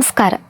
നമസ്കാരം.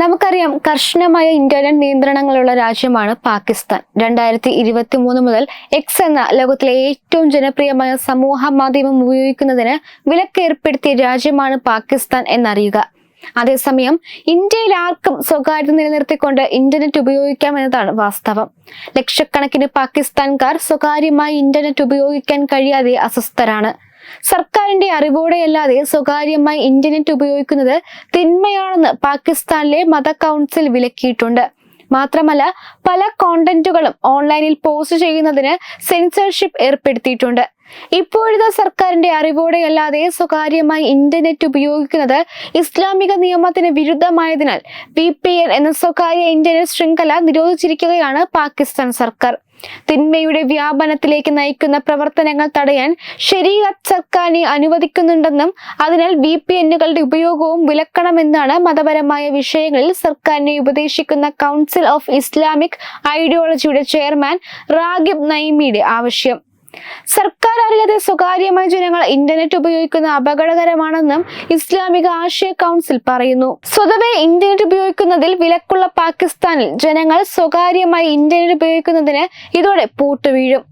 നമുക്കറിയാം കർശനമായ ഇന്റർനെറ്റ് നിയന്ത്രണങ്ങളുള്ള രാജ്യമാണ് പാകിസ്ഥാൻ. രണ്ടായിരത്തി ഇരുപത്തി മൂന്ന് മുതൽ എക്സ് എന്ന ലോകത്തിലെ ഏറ്റവും ജനപ്രിയമായ സമൂഹ മാധ്യമം ഉപയോഗിക്കുന്നതിന് വിലക്കേർപ്പെടുത്തിയ രാജ്യമാണ് പാകിസ്ഥാൻ എന്നറിയുക. അതേസമയം ഇന്ത്യയിൽ ആർക്കും സ്വകാര്യത നിലനിർത്തിക്കൊണ്ട് ഇന്റർനെറ്റ് ഉപയോഗിക്കാം എന്നതാണ് വാസ്തവം. ലക്ഷക്കണക്കിന് പാകിസ്ഥാൻകാർ സ്വകാര്യമായി ഇന്റർനെറ്റ് ഉപയോഗിക്കാൻ കഴിയാതെ അസ്വസ്ഥരാണ്. സർക്കാരിന്റെ അറിവോടെയല്ലാതെ സ്വകാര്യമായി ഇന്റർനെറ്റ് ഉപയോഗിക്കുന്നത് തിന്മയാണെന്ന് പാകിസ്ഥാനിലെ മത കൗൺസിൽ വിലക്കിയിട്ടുണ്ട്. മാത്രമല്ല പല കോണ്ടന്റുകളും ഓൺലൈനിൽ പോസ്റ്റ് ചെയ്യുന്നതിന് സെൻസർഷിപ്പ് ഏർപ്പെടുത്തിയിട്ടുണ്ട്. ഇപ്പോഴത്തെ സർക്കാരിന്റെ അറിവോടെയല്ലാതെ സ്വകാര്യമായി ഇന്റർനെറ്റ് ഉപയോഗിക്കുന്നത് ഇസ്ലാമിക നിയമത്തിന് വിരുദ്ധമായതിനാൽ പി പി എൻ എന്ന സ്വകാര്യ ഇന്റർനെറ്റ് ശൃംഖല നിരോധിച്ചിരിക്കുകയാണ് പാകിസ്ഥാൻ സർക്കാർ. തിന്മയുടെ വ്യാപനത്തിലേക്ക് നയിക്കുന്ന പ്രവർത്തനങ്ങൾ തടയാൻ ശരീഅത്ത് സർക്കാരിനെ അനുവദിക്കുന്നുണ്ടെന്നും അതിനാൽ വി പി എന്നുകളുടെ ഉപയോഗവും വിലക്കണമെന്നാണ് മതപരമായ വിഷയങ്ങളിൽ സർക്കാരിനെ ഉപദേശിക്കുന്ന കൗൺസിൽ ഓഫ് ഇസ്ലാമിക് ഐഡിയോളജിയുടെ ചെയർമാൻ റാഗിബ് നൈമിയുടെ ആവശ്യം. സർക്കാർ അറിയാതെ സ്വകാര്യമായി ജനങ്ങൾ ഇന്റർനെറ്റ് ഉപയോഗിക്കുന്ന അപകടകരമാണെന്നും ഇസ്ലാമിക ആശയ കൗൺസിൽ പറയുന്നു. സ്വതവേ ഇന്റർനെറ്റ് ഉപയോഗിക്കുന്നതിൽ വിലക്കുള്ള പാകിസ്ഥാനിൽ ജനങ്ങൾ സ്വകാര്യമായി ഇന്റർനെറ്റ് ഉപയോഗിക്കുന്നതിന് ഇതോടെ പൂട്ടുവീഴും.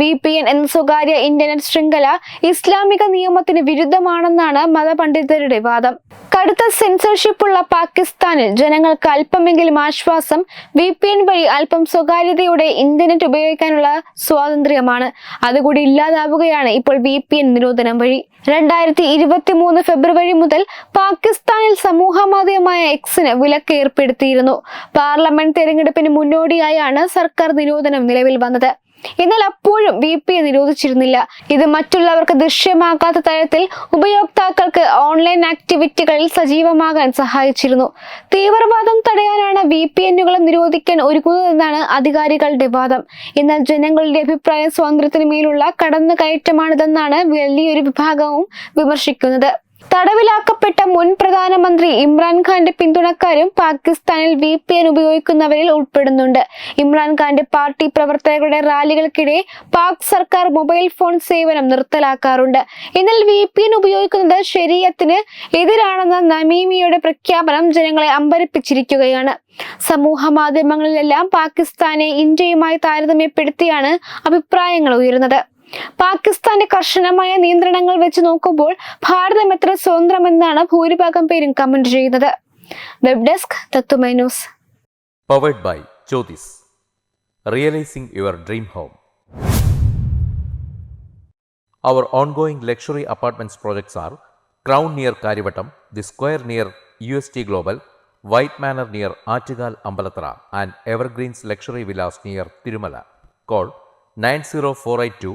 വി പി എൻ എന്ന സ്വകാര്യ ഇന്റർനെറ്റ് ശൃംഖല ഇസ്ലാമിക നിയമത്തിന് വിരുദ്ധമാണെന്നാണ് മതപണ്ഡിതരുടെ വാദം. കടുത്ത സെൻസർഷിപ്പ് ഉള്ള പാകിസ്ഥാനിൽ ജനങ്ങൾക്ക് അല്പമെങ്കിലും ആശ്വാസം വി പി എൻ വഴി അല്പം സ്വകാര്യതയോടെ ഇന്റർനെറ്റ് ഉപയോഗിക്കാനുള്ള സ്വാതന്ത്ര്യമാണ്. അതുകൂടി ഇല്ലാതാവുകയാണ് ഇപ്പോൾ വി പി എൻ നിരോധനം വഴി. രണ്ടായിരത്തി ഇരുപത്തി മൂന്ന് ഫെബ്രുവരി മുതൽ പാകിസ്ഥാനിൽ സമൂഹ മാധ്യമമായ എക്സിന് വിലക്ക് ഏർപ്പെടുത്തിയിരുന്നു പാർലമെന്റ് തെരഞ്ഞെടുപ്പിന് മുന്നോടിയായാണ് സർക്കാർ നിരോധനം നിലവിൽ വന്നത്. എന്നാൽ അപ്പോഴും വി പി നിരോധിച്ചിരുന്നില്ല. ഇത് മറ്റുള്ളവർക്ക് ദൃശ്യമാകാത്ത തരത്തിൽ ഉപയോക്താക്കൾക്ക് ഓൺലൈൻ ആക്ടിവിറ്റികളിൽ സജീവമാകാൻ സഹായിച്ചിരുന്നു. തീവ്രവാദം തടയാനാണ് വി പി എന്നുകളും നിരോധിക്കാൻ ഒരുങ്ങുന്നതെന്നാണ് അധികാരികളുടെ വാദം. എന്നാൽ ജനങ്ങളുടെ അഭിപ്രായ സ്വാതന്ത്ര്യത്തിന് മേലുള്ള കടന്നുകയറ്റമാണിതെന്നാണ് വലിയൊരു വിഭാഗവും വിമർശിക്കുന്നത്. തടവിലാക്കപ്പെട്ട മുൻ പ്രധാനമന്ത്രി ഇമ്രാൻഖാന്റെ പിന്തുണക്കാരും പാകിസ്ഥാനിൽ വി പി എൻ ഉപയോഗിക്കുന്നവരിൽ ഉൾപ്പെടുന്നുണ്ട്. ഇമ്രാൻഖാന്റെ പാർട്ടി പ്രവർത്തകരുടെ റാലികൾക്കിടെ പാക് സർക്കാർ മൊബൈൽ ഫോൺ സേവനം നിർത്തലാക്കാറുണ്ട്. എന്നാൽ വി പി എൻ ഉപയോഗിക്കുന്നത് ശരീരത്തിന് എതിരാണെന്ന നമീമിയുടെ പ്രഖ്യാപനം ജനങ്ങളെ അമ്പരപ്പിച്ചിരിക്കുകയാണ്. സമൂഹ മാധ്യമങ്ങളിലെല്ലാം പാകിസ്ഥാനെ ഇന്ത്യയുമായി താരതമ്യപ്പെടുത്തിയാണ് അഭിപ്രായങ്ങൾ ഉയരുന്നത്. പാകിസ്ഥാന്റെ കർശനമായ നിയന്ത്രണങ്ങൾ വെച്ച് നോക്കുമ്പോൾ ഭാരതം എത്ര സ്വതന്ത്രമെന്നാണ് ഭൂരിഭാഗം പേരും കമന്റ് ചെയ്യുന്നത് വെബ് ഡെസ്ക് തത്തുമൈ news powered by Jyothis realising your dream home Our ongoing luxury apartments projects are Crown near Karivattam, The Square near UST Global, White Manor near Achigal Ambalatra, and Evergreens Luxury Villas near Tirumala. Call 90482